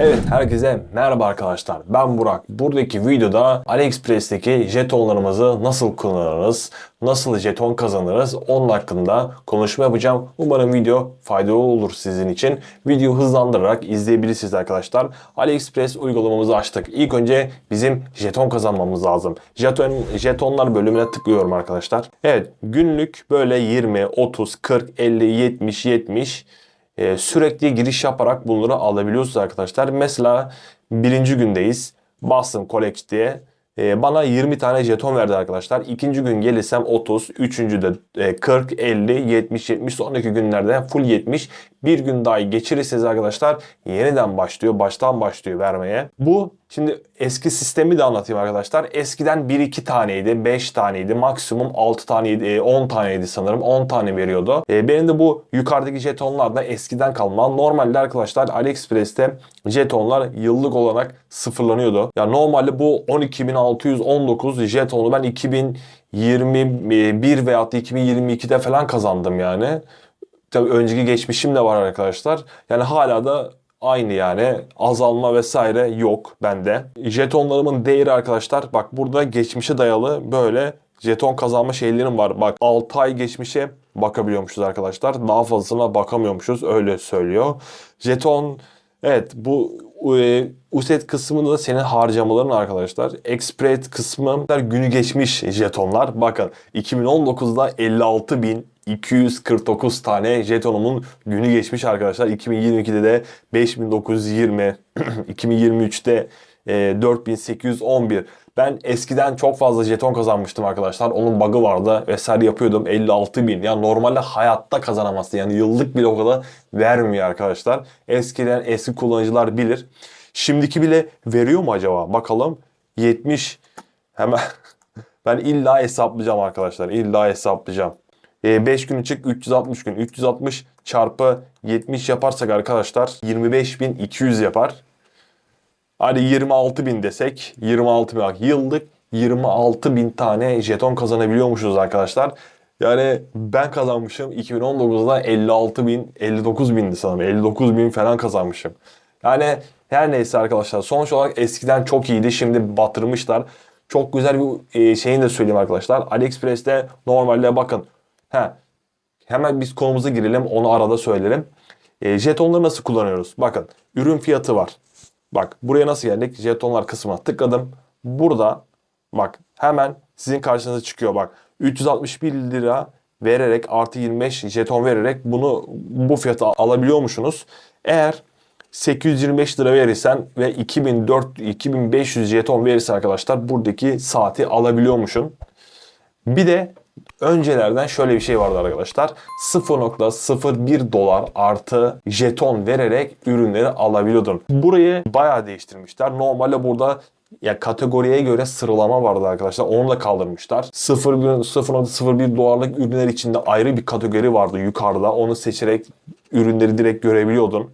Evet herkese merhaba arkadaşlar. Ben Burak. Buradaki videoda AliExpress'teki jetonlarımızı nasıl kullanırız, nasıl jeton kazanırız onun hakkında konuşma yapacağım. Umarım video faydalı olur sizin için. Videoyu hızlandırarak izleyebilirsiniz arkadaşlar. AliExpress uygulamamızı açtık. İlk önce bizim jeton kazanmamız lazım. Jeton, jetonlar bölümüne tıklıyorum arkadaşlar. Evet günlük böyle 20, 30, 40, 50, 70, 70 e, sürekli giriş yaparak bunları alabiliyorsunuz arkadaşlar. Mesela birinci gündeyiz. Bastım collect diye. E, bana 20 tane jeton verdi arkadaşlar. İkinci gün gelirsem 30, üçüncü de e, 40, 50, 70, 70 sonraki günlerde full 70. Bir gün daha geçirirseniz arkadaşlar yeniden başlıyor. Baştan başlıyor vermeye. Bu şimdi eski sistemi de anlatayım arkadaşlar. Eskiden 1-2 taneydi, 5 taneydi, maksimum 6 taneydi, e, 10 taneydi sanırım. 10 tane veriyordu. E, benim de bu yukarıdaki jetonlar da eskiden kalma. Normalde arkadaşlar AliExpress'te jetonlar yıllık olarak sıfırlanıyordu. Ya normalde bu 12.619 jetonu ben 2021 veyahut da 2022'de falan kazandım yani. Tabii önceki geçmişim de var arkadaşlar. Yani hala da aynı yani azalma vesaire yok bende. Jetonlarımın değeri arkadaşlar bak burada geçmişe dayalı böyle jeton kazanma şeylerim var. Bak 6 ay geçmişe bakabiliyormuşuz arkadaşlar. Daha fazlasına bakamıyormuşuz öyle söylüyor. Jeton evet bu e, USET kısmında da senin harcamaların arkadaşlar. Express kısmı günü geçmiş jetonlar. Bakın 2019'da 56.249 tane jetonumun günü geçmiş arkadaşlar. 2022'de de 5920, 2023'te e, 4811. Ben eskiden çok fazla jeton kazanmıştım arkadaşlar. Onun bug'ı vardı vesaire yapıyordum. 56 bin. Yani normalde hayatta kazanamazsın. Yani yıllık bile o kadar vermiyor arkadaşlar. Eskiden eski kullanıcılar bilir. Şimdiki bile veriyor mu acaba? Bakalım. 70. Hemen ben illa hesaplayacağım arkadaşlar. İlla hesaplayacağım. 5 gün çık 360 gün. 360 çarpı 70 yaparsak arkadaşlar 25.200 yapar. Hadi 26 bin desek 26 bin bak yıllık 26 bin tane jeton kazanabiliyormuşuz arkadaşlar. Yani ben kazanmışım 2019'da 56 bin 59 bindi sanırım 59 bin falan kazanmışım. Yani her neyse arkadaşlar sonuç olarak eskiden çok iyiydi şimdi batırmışlar. Çok güzel bir e, şeyini de söyleyeyim arkadaşlar. AliExpress'te normalde bakın. He, hemen biz konumuza girelim onu arada söylerim. E, jetonları nasıl kullanıyoruz? Bakın ürün fiyatı var. Bak buraya nasıl geldik? Jetonlar kısmına tıkladım. Burada bak hemen sizin karşınıza çıkıyor bak. 361 lira vererek artı 25 jeton vererek bunu bu fiyata alabiliyormuşsunuz. Eğer 825 lira verirsen ve 2400 2500 jeton verirsen arkadaşlar buradaki saati alabiliyormuşsun. Bir de öncelerden şöyle bir şey vardı arkadaşlar. 0.01 dolar artı jeton vererek ürünleri alabiliyordun. Burayı bayağı değiştirmişler. Normalde burada ya kategoriye göre sıralama vardı arkadaşlar. Onu da kaldırmışlar. 0.01 dolarlık ürünler içinde ayrı bir kategori vardı yukarıda. Onu seçerek ürünleri direkt görebiliyordun.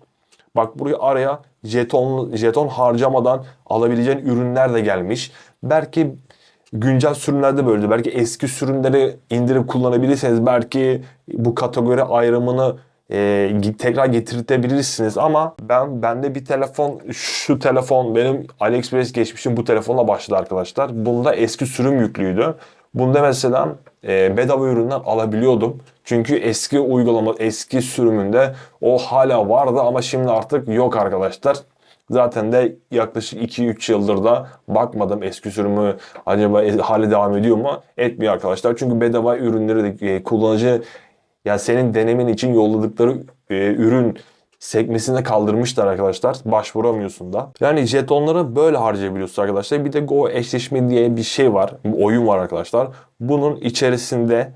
Bak buraya araya jeton jeton harcamadan alabileceğin ürünler de gelmiş. Belki güncel sürümlerde böyleydi. Belki eski sürümleri indirip kullanabilirseniz belki bu kategori ayrımını e, tekrar getirtebilirsiniz ama ben bende bir telefon şu telefon benim AliExpress geçmişim bu telefonla başladı arkadaşlar. Bunda eski sürüm yüklüydü. Bunda mesela e, bedava ürünler alabiliyordum. Çünkü eski uygulama eski sürümünde o hala vardı ama şimdi artık yok arkadaşlar. Zaten de yaklaşık 2-3 yıldır da bakmadım eski sürümü acaba hali devam ediyor mu? Etmiyor arkadaşlar. Çünkü bedava ürünleri de e, kullanıcı yani senin denemen için yolladıkları e, ürün sekmesinde kaldırmışlar arkadaşlar. Başvuramıyorsun da. Yani jetonları böyle harcayabiliyorsun arkadaşlar. Bir de Go eşleşme diye bir şey var. Bir oyun var arkadaşlar. Bunun içerisinde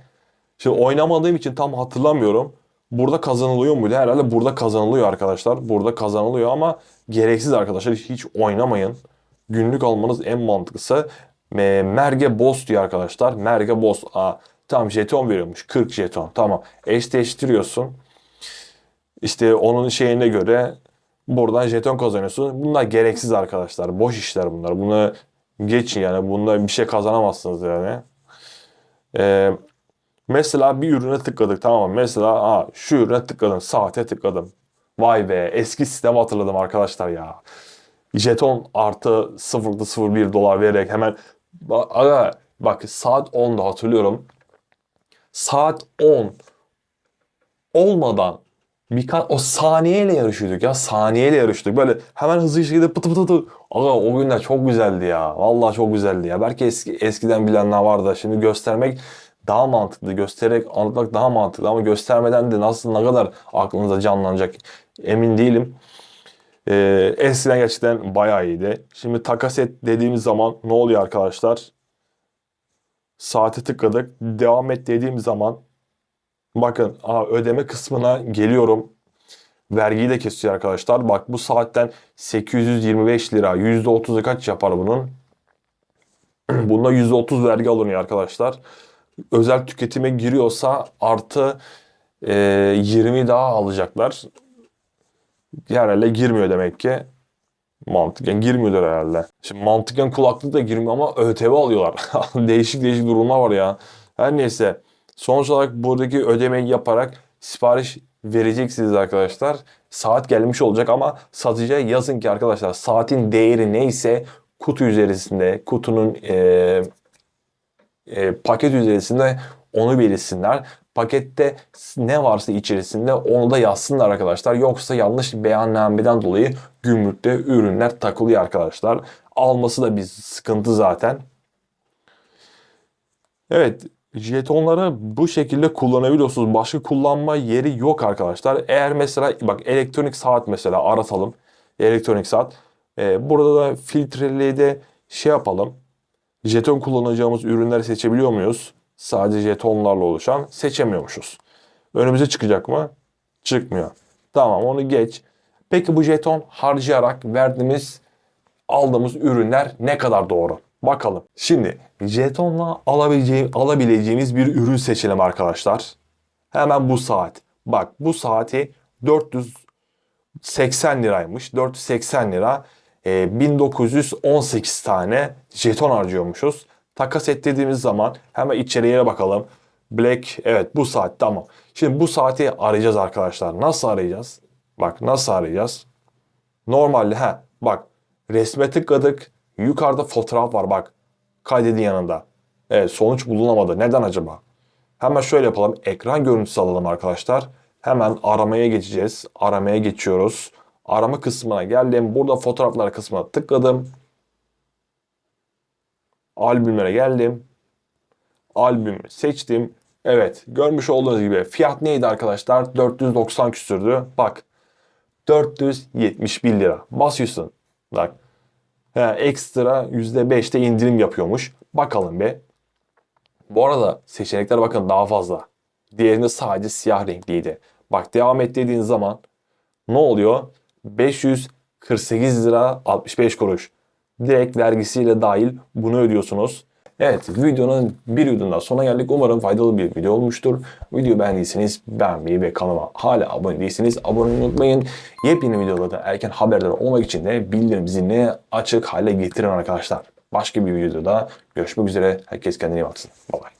şimdi oynamadığım için tam hatırlamıyorum. Burada kazanılıyor muydu? Herhalde burada kazanılıyor arkadaşlar. Burada kazanılıyor ama gereksiz arkadaşlar. Hiç oynamayın. Günlük almanız en mantıklısı. Merge Boss diyor arkadaşlar. Merge Boss. Aa, tamam jeton veriyormuş. 40 jeton. Tamam. Eşleştiriyorsun. İşte onun şeyine göre buradan jeton kazanıyorsun. Bunlar gereksiz arkadaşlar. Boş işler bunlar. Bunu geçin yani. Bunda bir şey kazanamazsınız yani. Ee, mesela bir ürüne tıkladık tamam mı? Mesela aa, şu ürüne tıkladım. Saate tıkladım. Vay be eski sistemi hatırladım arkadaşlar ya. Jeton artı 0.01 dolar vererek hemen aga, bak saat 10'da hatırlıyorum. Saat 10 olmadan birkaç o saniyeyle yarışıyorduk ya saniyeyle yarıştık böyle hemen hızlı şekilde pıtı pıtı pıtı. Aga o günler çok güzeldi ya. Vallahi çok güzeldi ya. Belki eski, eskiden bilenler vardı. Şimdi göstermek daha mantıklı. Göstererek anlatmak daha mantıklı ama göstermeden de nasıl ne kadar aklınıza canlanacak emin değilim. Ee, eskiden gerçekten bayağı iyiydi. Şimdi takas et dediğimiz zaman ne oluyor arkadaşlar? Saate tıkladık. Devam et dediğim zaman bakın aha, ödeme kısmına geliyorum. Vergiyi de kesiyor arkadaşlar. Bak bu saatten 825 lira. %30'u kaç yapar bunun? Bunda %30 vergi alınıyor arkadaşlar. Özel tüketime giriyorsa artı e, 20 daha alacaklar. Herhalde girmiyor demek ki. Mantıken girmiyordur herhalde. Şimdi mantıken kulaklık da girmiyor ama ÖTV alıyorlar. değişik değişik durumlar var ya. Her neyse. Sonuç olarak buradaki ödemeyi yaparak sipariş vereceksiniz arkadaşlar. Saat gelmiş olacak ama satıcıya yazın ki arkadaşlar saatin değeri neyse kutu üzerinde kutunun eee e, paket üzerinde onu belirsinler. Pakette ne varsa içerisinde onu da yazsınlar arkadaşlar. Yoksa yanlış beyannameden dolayı gümrükte ürünler takılıyor arkadaşlar. Alması da bir sıkıntı zaten. Evet, jetonları bu şekilde kullanabiliyorsunuz. Başka kullanma yeri yok arkadaşlar. Eğer mesela bak elektronik saat mesela aratalım. Elektronik saat. Ee, burada da filtreliği de şey yapalım. Jeton kullanacağımız ürünleri seçebiliyor muyuz? Sadece jetonlarla oluşan seçemiyormuşuz. Önümüze çıkacak mı? Çıkmıyor. Tamam onu geç. Peki bu jeton harcayarak verdiğimiz aldığımız ürünler ne kadar doğru? Bakalım. Şimdi jetonla alabileceğim, alabileceğimiz bir ürün seçelim arkadaşlar. Hemen bu saat. Bak bu saati 480 liraymış. 480 lira. E, 1918 tane jeton harcıyormuşuz. Takas et dediğimiz zaman hemen içeriye bakalım. Black evet bu saat tamam. Şimdi bu saati arayacağız arkadaşlar. Nasıl arayacağız? Bak nasıl arayacağız? Normalde ha bak resme tıkladık. Yukarıda fotoğraf var bak. Kaydedin yanında. Evet sonuç bulunamadı. Neden acaba? Hemen şöyle yapalım. Ekran görüntüsü alalım arkadaşlar. Hemen aramaya geçeceğiz. Aramaya geçiyoruz. Arama kısmına geldim. Burada fotoğraflar kısmına tıkladım. Albümlere geldim. Albümü seçtim. Evet görmüş olduğunuz gibi fiyat neydi arkadaşlar? 490 küsürdü. Bak 471 lira. Basıyorsun. Bak. He, ekstra %5'te indirim yapıyormuş. Bakalım be. Bu arada seçenekler bakın daha fazla. Diğerinde sadece siyah renkliydi. Bak devam et dediğin zaman ne oluyor? 548 lira 65 kuruş. Direkt vergisiyle dahil bunu ödüyorsunuz. Evet videonun bir videonun sonuna geldik. Umarım faydalı bir video olmuştur. Videoyu beğendiyseniz beğenmeyi ve kanalıma hala abone değilseniz abone olmayı unutmayın. Yepyeni videolarda erken haberdar olmak için de bildirim zilini açık hale getirin arkadaşlar. Başka bir videoda görüşmek üzere. Herkes kendine iyi baksın. Bye bye.